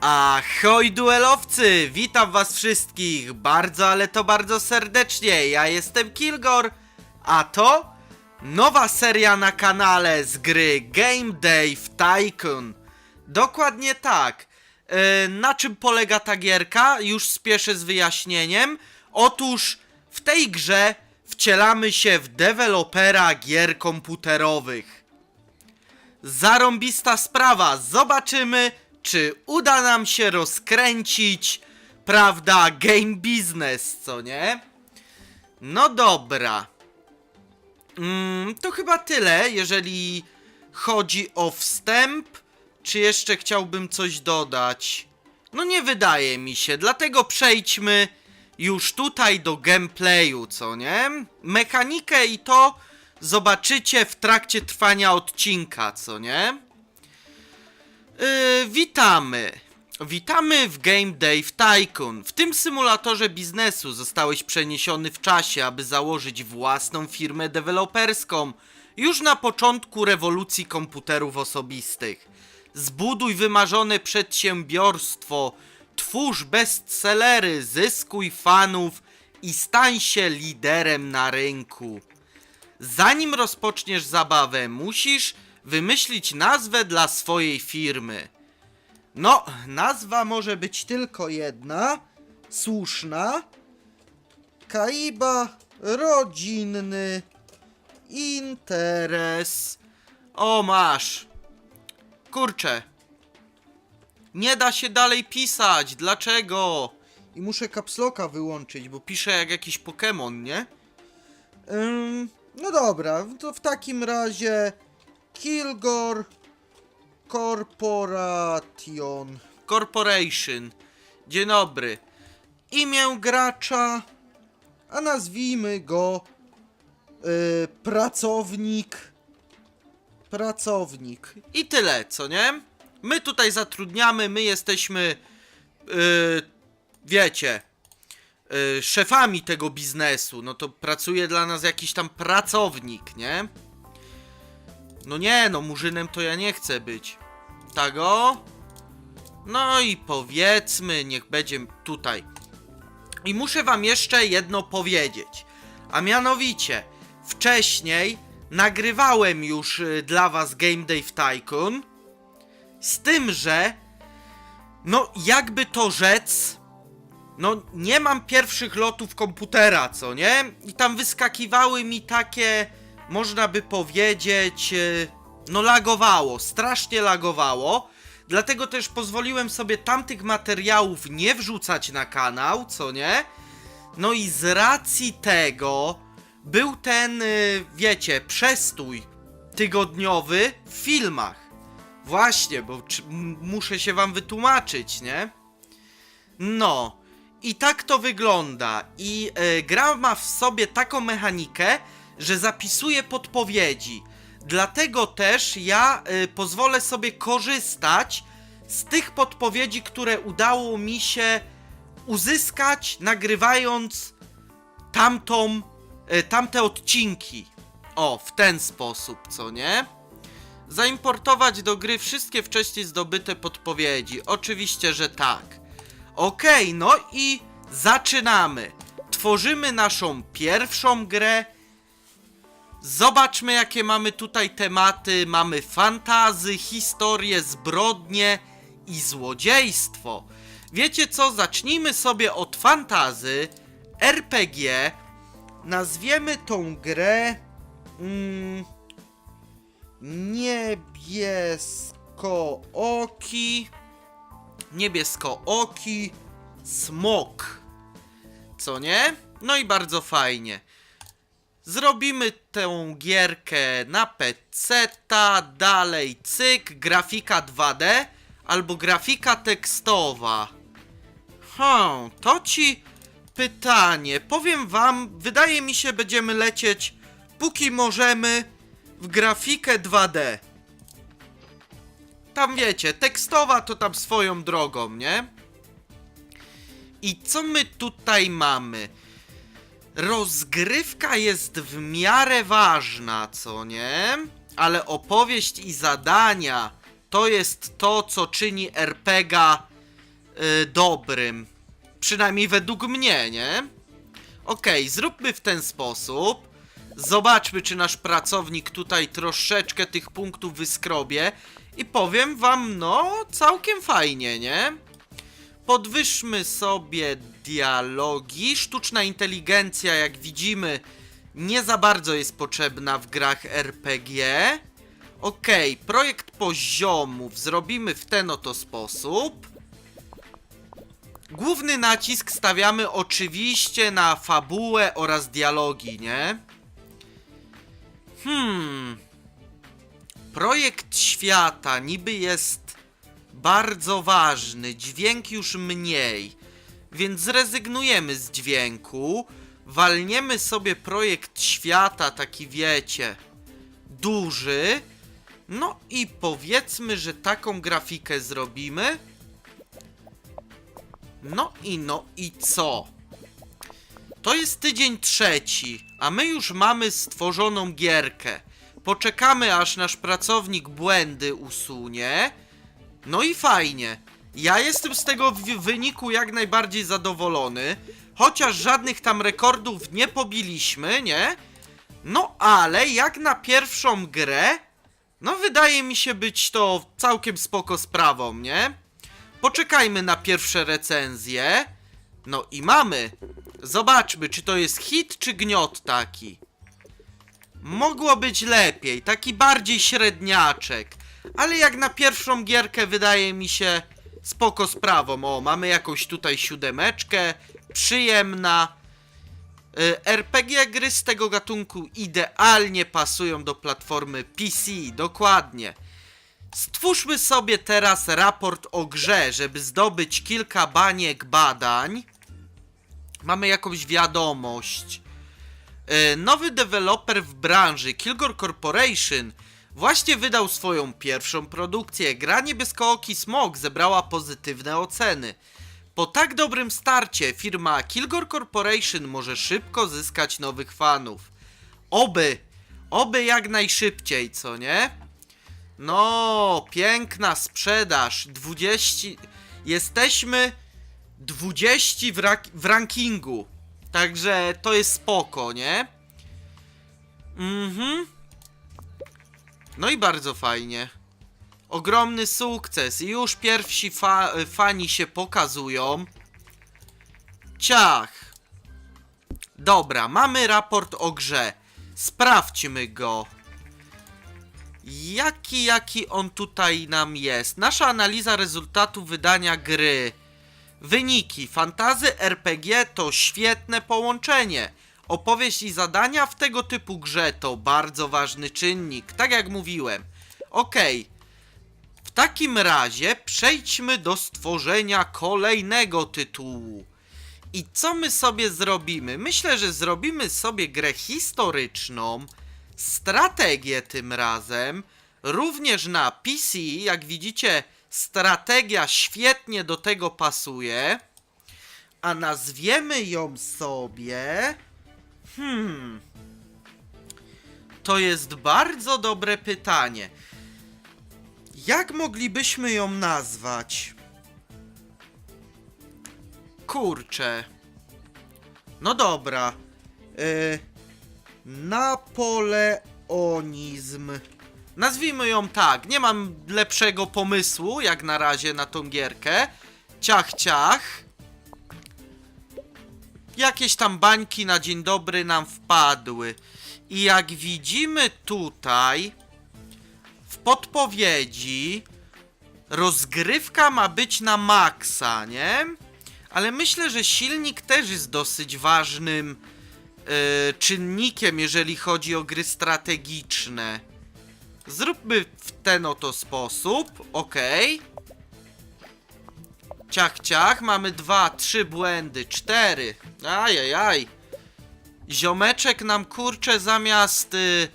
Ahoj duelowcy! Witam was wszystkich bardzo, ale to bardzo serdecznie. Ja jestem Kilgor, a to nowa seria na kanale z gry Game Day w Tycoon. Dokładnie tak. E, na czym polega ta gierka? Już spieszę z wyjaśnieniem. Otóż w tej grze wcielamy się w dewelopera gier komputerowych. Zarąbista sprawa. Zobaczymy, czy uda nam się rozkręcić, prawda, game business, co nie? No dobra. Mm, to chyba tyle, jeżeli chodzi o wstęp. Czy jeszcze chciałbym coś dodać? No nie wydaje mi się, dlatego przejdźmy już tutaj do gameplayu, co nie? Mechanikę i to zobaczycie w trakcie trwania odcinka, co nie? Yy, witamy. Witamy w Game Day w Tycoon. W tym symulatorze biznesu zostałeś przeniesiony w czasie, aby założyć własną firmę deweloperską już na początku rewolucji komputerów osobistych. Zbuduj wymarzone przedsiębiorstwo, twórz bestsellery, zyskuj fanów i stań się liderem na rynku. Zanim rozpoczniesz zabawę, musisz wymyślić nazwę dla swojej firmy. No, nazwa może być tylko jedna, słuszna. Kaiba rodzinny interes. O, masz. Kurczę. Nie da się dalej pisać. Dlaczego? I muszę kapsloka wyłączyć, bo piszę jak jakiś Pokémon, nie? Ym, no dobra, to w takim razie Kilgore Corporation. Corporation. Dzień dobry. Imię gracza, a nazwijmy go y, pracownik. Pracownik. I tyle, co nie? My tutaj zatrudniamy, my jesteśmy, y, wiecie, y, szefami tego biznesu, no to pracuje dla nas jakiś tam pracownik, nie? No nie, no murzynem to ja nie chcę być. Tak o? No i powiedzmy, niech będzie tutaj. I muszę wam jeszcze jedno powiedzieć. A mianowicie, wcześniej nagrywałem już y, dla was Game Day w Tycoon. Z tym, że no jakby to rzec, no nie mam pierwszych lotów komputera, co nie? I tam wyskakiwały mi takie, można by powiedzieć, e, no lagowało, strasznie lagowało. Dlatego też pozwoliłem sobie tamtych materiałów nie wrzucać na kanał, co nie? No i z racji tego był ten, y, wiecie, przestój tygodniowy w filmach. Właśnie, bo muszę się wam wytłumaczyć, nie? No, i tak to wygląda. I e, gra ma w sobie taką mechanikę, że zapisuje podpowiedzi. Dlatego też ja e, pozwolę sobie korzystać z tych podpowiedzi, które udało mi się uzyskać, nagrywając tamtą, e, tamte odcinki. O, w ten sposób, co nie? Zaimportować do gry wszystkie wcześniej zdobyte podpowiedzi. Oczywiście, że tak. Okej, no i zaczynamy. Tworzymy naszą pierwszą grę. Zobaczmy, jakie mamy tutaj tematy. Mamy fantazy, historię, zbrodnie i złodziejstwo. Wiecie co? Zacznijmy sobie od fantazy, RPG. Nazwiemy tą grę. Mm, niebieskooki. Niebieskooki smok. Co nie? No i bardzo fajnie. Zrobimy tę gierkę na PC, dalej cyk, grafika 2D albo grafika tekstowa. Hmm, to ci pytanie. Powiem wam, wydaje mi się, będziemy lecieć póki możemy w grafikę 2D. Tam wiecie, tekstowa to tam swoją drogą, nie? I co my tutaj mamy? Rozgrywka jest w miarę ważna, co nie? Ale opowieść i zadania to jest to, co czyni RPGa y, dobrym. Przynajmniej według mnie, nie? Okej, zróbmy w ten sposób. Zobaczmy, czy nasz pracownik tutaj troszeczkę tych punktów wyskrobie. I powiem wam, no, całkiem fajnie, nie? Podwyższmy sobie dialogi. Sztuczna inteligencja, jak widzimy, nie za bardzo jest potrzebna w grach RPG. Okej, projekt poziomów zrobimy w ten oto sposób. Główny nacisk stawiamy oczywiście na fabułę oraz dialogi, nie? Hmm. Projekt świata niby jest bardzo ważny, dźwięk już mniej, więc zrezygnujemy z dźwięku. Walniemy sobie projekt świata, taki wiecie, duży. No i powiedzmy, że taką grafikę zrobimy. No i no i co? To jest tydzień trzeci, a my już mamy stworzoną gierkę. Poczekamy aż nasz pracownik błędy usunie. No i fajnie. Ja jestem z tego wyniku jak najbardziej zadowolony. Chociaż żadnych tam rekordów nie pobiliśmy, nie? No ale jak na pierwszą grę, no wydaje mi się być to całkiem spoko sprawą, nie? Poczekajmy na pierwsze recenzje. No i mamy. Zobaczmy, czy to jest hit, czy gniot taki. Mogło być lepiej, taki bardziej średniaczek. Ale jak na pierwszą gierkę wydaje mi się spoko sprawą. O, mamy jakąś tutaj siódemeczkę, przyjemna. Y, RPG gry z tego gatunku idealnie pasują do platformy PC, dokładnie. Stwórzmy sobie teraz raport o grze, żeby zdobyć kilka baniek badań. Mamy jakąś wiadomość. E, Nowy deweloper w branży Kilgore Corporation właśnie wydał swoją pierwszą produkcję. Gra Niebieskooki Smog zebrała pozytywne oceny. Po tak dobrym starcie firma Kilgore Corporation może szybko zyskać nowych fanów. Oby, oby jak najszybciej, co nie? No, piękna sprzedaż. 20. Jesteśmy 20 w, rak- w rankingu. Także to jest spoko, nie? Mhm. No i bardzo fajnie. Ogromny sukces. I już pierwsi fa fani się pokazują. Ciach. Dobra, mamy raport o grze. Sprawdźmy go. Jaki, jaki on tutaj nam jest? Nasza analiza rezultatu wydania gry. Wyniki. Fantazy RPG to świetne połączenie. Opowieść i zadania w tego typu grze to bardzo ważny czynnik, tak jak mówiłem. Okej. W takim razie przejdźmy do stworzenia kolejnego tytułu. I co my sobie zrobimy? Myślę, że zrobimy sobie grę historyczną, strategię tym razem, również na PC. Jak widzicie, strategia świetnie do tego pasuje. A nazwiemy ją sobie. Hmm. To jest bardzo dobre pytanie. Jak moglibyśmy ją nazwać? Kurczę. No dobra. Yy, Napoleonizm. Nazwijmy ją tak. Nie mam lepszego pomysłu jak na razie na tą gierkę. Ciach, ciach. Jakieś tam bańki na dzień dobry nam wpadły. I jak widzimy tutaj w podpowiedzi rozgrywka ma być na maksa, nie? Ale myślę, że silnik też jest dosyć ważnym e, czynnikiem, jeżeli chodzi o gry strategiczne. Zróbmy w ten oto sposób, ok. Ciach, ciach, mamy dwa, trzy błędy, cztery. Ajajaj. Ziomeczek nam kurczę zamiast y,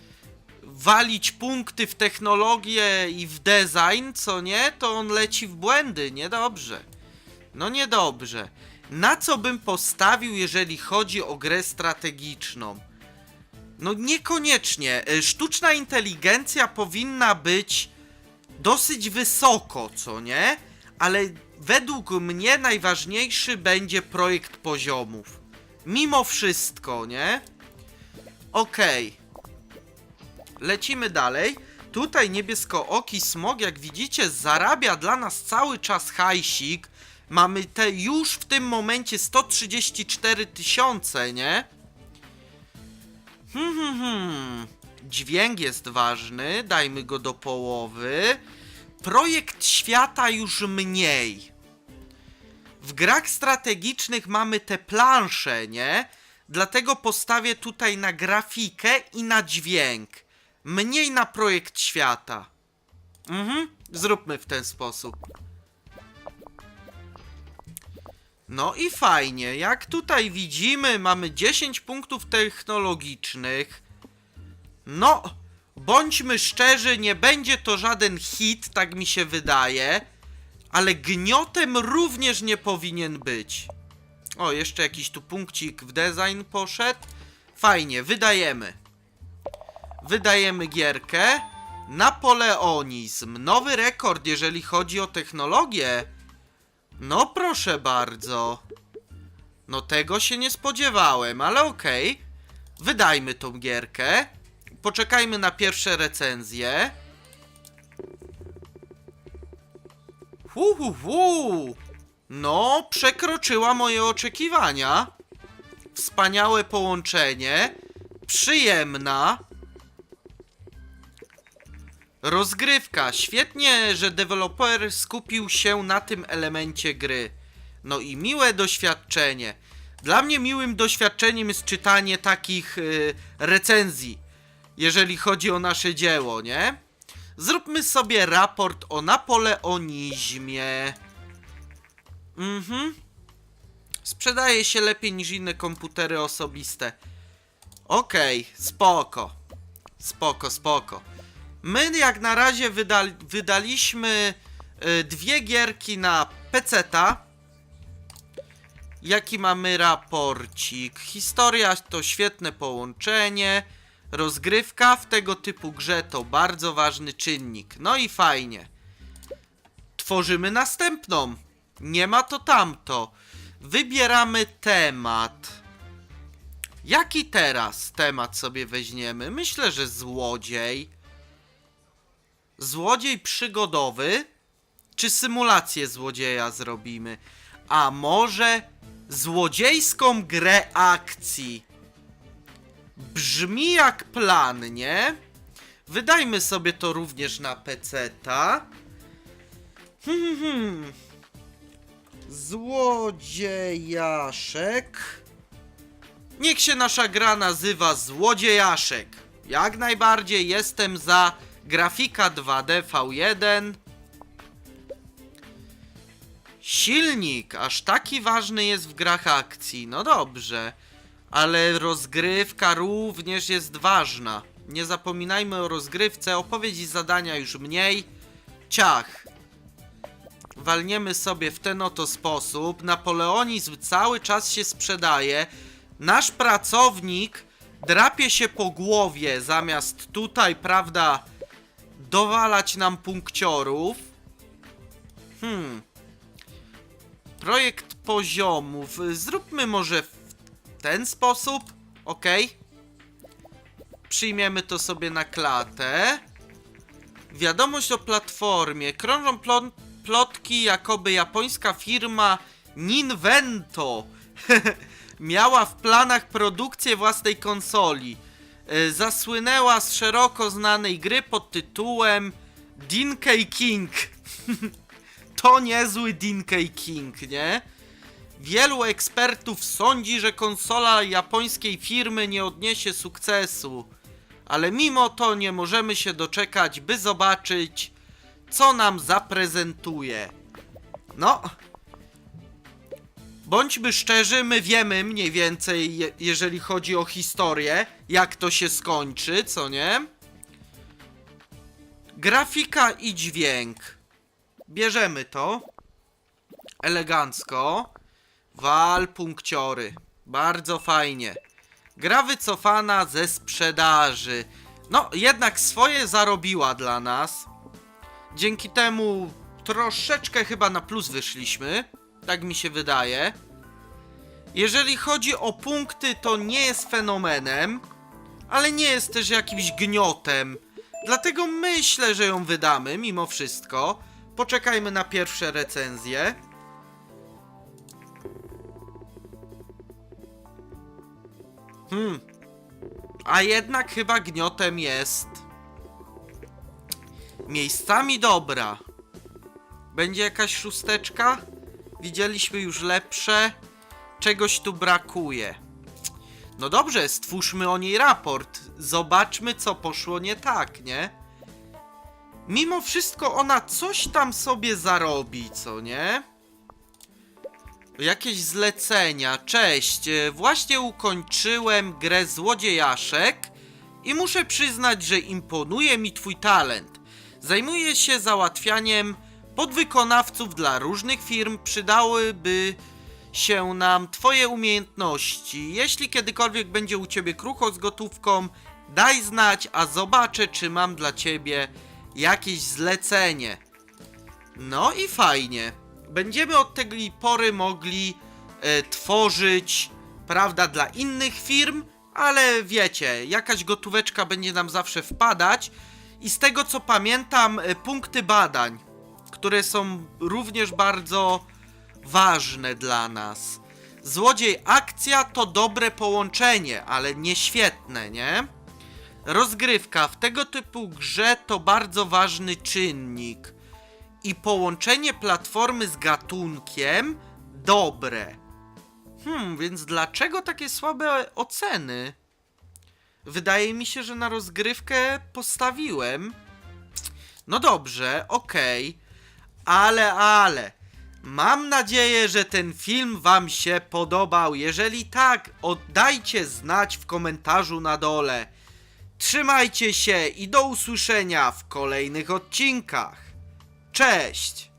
walić punkty w technologię i w design, co nie, to on leci w błędy. Niedobrze. No niedobrze. Na co bym postawił, jeżeli chodzi o grę strategiczną? No niekoniecznie. Y, Sztuczna inteligencja powinna być dosyć wysoko, co nie? ale według mnie najważniejszy będzie projekt poziomów. Mimo wszystko, nie? Okej. Lecimy dalej. Tutaj niebieskooki smog, jak widzicie, zarabia dla nas cały czas hajsik. Mamy te już w tym momencie 134 tysiące, nie? Hmm, hmm, hmm. Dźwięk jest ważny, dajmy go do połowy. Projekt świata już mniej. W grach strategicznych mamy te plansze, nie? Dlatego postawię tutaj na grafikę i na dźwięk. Mniej na projekt świata. Mhm, zróbmy w ten sposób. No i fajnie, jak tutaj widzimy, mamy 10 punktów technologicznych. No, bądźmy szczerzy, nie będzie to żaden hit, tak mi się wydaje, ale gniotem również nie powinien być. O, jeszcze jakiś tu punkcik w design poszedł. Fajnie, wydajemy. Wydajemy gierkę. Napoleonizm. Nowy rekord, jeżeli chodzi o technologię. No proszę bardzo. No tego się nie spodziewałem, ale okej. Wydajmy tą gierkę. Poczekajmy na pierwsze recenzje. Hu, hu, hu. No, przekroczyła moje oczekiwania. Wspaniałe połączenie. Przyjemna. Rozgrywka. Świetnie, że deweloper skupił się na tym elemencie gry. No i miłe doświadczenie. Dla mnie miłym doświadczeniem jest czytanie takich y, recenzji, jeżeli chodzi o nasze dzieło, nie? Zróbmy sobie raport o napoleonizmie. Mhm. Sprzedaje się lepiej niż inne komputery osobiste. Okej, spoko. Spoko, spoko. My jak na razie wydali, wydaliśmy y, dwie gierki na PC-ta. Jaki mamy raporcik? Historia to świetne połączenie. Rozgrywka w tego typu grze to bardzo ważny czynnik. No i fajnie. Tworzymy następną. Nie ma to tamto. Wybieramy temat. Jaki teraz temat sobie weźmiemy? Myślę, że złodziej. Złodziej przygodowy? Czy symulację złodzieja zrobimy? A może złodziejską grę akcji? Brzmi jak plan, nie? Wydajmy sobie to również na PC-ta. Hmm, hmm. Złodziejaszek. Niech się nasza gra nazywa Złodziejaszek. Jak najbardziej jestem za grafika 2D V1. Silnik aż taki ważny jest w grach akcji. No dobrze, ale rozgrywka również jest ważna. Nie zapominajmy o rozgrywce, opowiedź i zadania już mniej. Ciach. Walniemy sobie w ten oto sposób. Napoleonizm cały czas się sprzedaje. Nasz pracownik drapie się po głowie zamiast tutaj, prawda, dowalać nam punkciorów. Hmm. Projekt poziomów. Zróbmy może ten sposób. Ok. Przyjmiemy to sobie na klatę. Wiadomość o platformie. Krążą plotki, jakoby japońska firma Ninvento miała w planach produkcję własnej konsoli. E, Zasłynęła z szeroko znanej gry pod tytułem Dinkey King. to niezły Dinkey King, nie? Wielu ekspertów sądzi, że konsola japońskiej firmy nie odniesie sukcesu. Ale mimo to nie możemy się doczekać, by zobaczyć, co nam zaprezentuje. No, bądźmy szczerzy, my wiemy mniej więcej, je- jeżeli chodzi o historię, jak to się skończy, co nie? Grafika i dźwięk. Bierzemy to. Elegancko. Wal punkciory. Bardzo fajnie. Gra wycofana ze sprzedaży. No, jednak swoje zarobiła dla nas. Dzięki temu troszeczkę chyba na plus wyszliśmy. Tak mi się wydaje. Jeżeli chodzi o punkty, to nie jest fenomenem, ale nie jest też jakimś gniotem. Dlatego myślę, że ją wydamy mimo wszystko. Poczekajmy na pierwsze recenzje. Hmm. A jednak chyba gniotem jest. Miejscami dobra. Będzie jakaś szósteczka? Widzieliśmy już lepsze. Czegoś tu brakuje. No dobrze, stwórzmy o niej raport. Zobaczmy, co poszło nie tak, nie? Mimo wszystko ona coś tam sobie zarobi, co nie? Jakieś zlecenia. Cześć, e, właśnie ukończyłem grę Złodziejaszek i muszę przyznać, że imponuje mi twój talent. Zajmuję się załatwianiem podwykonawców dla różnych firm. Przydałyby się nam twoje umiejętności. Jeśli kiedykolwiek będzie u ciebie krucho z gotówką, daj znać, a zobaczę, czy mam dla ciebie jakieś zlecenie. No i fajnie. Będziemy od tej pory mogli e, tworzyć, prawda, dla innych firm, ale wiecie, jakaś gotóweczka będzie nam zawsze wpadać. I z tego co pamiętam, e, punkty badań, które są również bardzo ważne dla nas. Złodziej akcja to dobre połączenie, ale nie świetne, nie? Rozgrywka w tego typu grze to bardzo ważny czynnik. I połączenie platformy z gatunkiem dobre. Hmm, więc dlaczego takie słabe oceny? Wydaje mi się, że na rozgrywkę postawiłem. No dobrze, okej. Ale, ale. Mam nadzieję, że ten film Wam się podobał. Jeżeli tak, oddajcie znać w komentarzu na dole. Trzymajcie się i do usłyszenia w kolejnych odcinkach. Cześć!